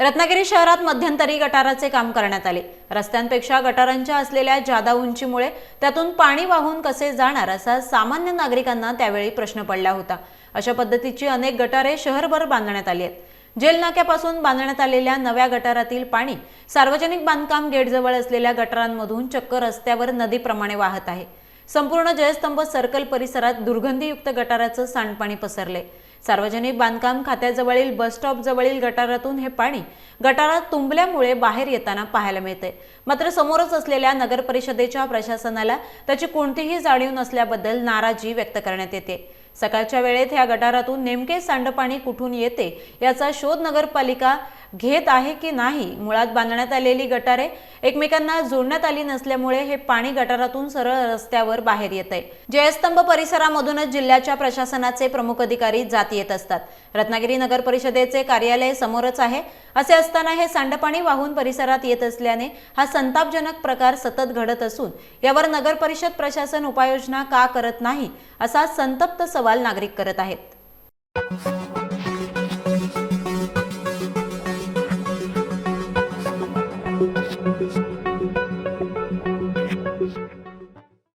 रत्नागिरी शहरात मध्यंतरी गटाराचे काम करण्यात आले. रस्त्यांपेक्षा गटारांच्या असलेल्या जादा उंचीमुळे त्यातून पाणी वाहून कसे जाणार असा सामान्य नागरिकांना त्यावेळी प्रश्न पडला होता. अशा पद्धतीची अनेक गटारे शहरभर बांधण्यात आली आहेत. जेल नाक्यापासून बांधण्यात आलेल्या नव्या गटारातील पाणी सार्वजनिक बांधकाम गेटजवळ असलेल्या गटारांमधून चक्क रस्त्यावर नदीप्रमाणे वाहत आहे. संपूर्ण जयस्तंभ सर्कल परिसरात दुर्गंधीयुक्त गटाराचं सांडपाणी पसरले. सार्वजनिक बांधकाम खात्याजवळील बस स्टॉप जवळील गटारातून हे पाणी गटारात तुंबल्यामुळे बाहेर येताना पाहायला मिळते मात्र समोरच असलेल्या नगर परिषदेच्या प्रशासनाला त्याची कोणतीही जाणीव नसल्याबद्दल नाराजी व्यक्त करण्यात येते. सकाळच्या वेळेत ह्या गटारातून नेमके सांडपाणी कुठून येते याचा शोध नगरपालिका घेत आहे की नाही? मुळात बांधण्यात आलेली गटारे एकमेकांना जोडण्यात आली नसल्यामुळे हे पाणी गटारातून सरळ रस्त्यावर बाहेर येत आहे जयस्तंभ परिसरामधूनच जिल्ह्याच्या प्रशासनाचे प्रमुख अधिकारी जात येत असतात. रत्नागिरी नगर परिषदेचे कार्यालय समोरच आहे. असे असताना हे सांडपाणी वाहून परिसरात येत असल्याने हा संतापजनक प्रकार सतत घडत असून यावर नगर परिषद प्रशासन उपाययोजना का करत नाही असा संतप्त सवाल नागरिक करत आहेत.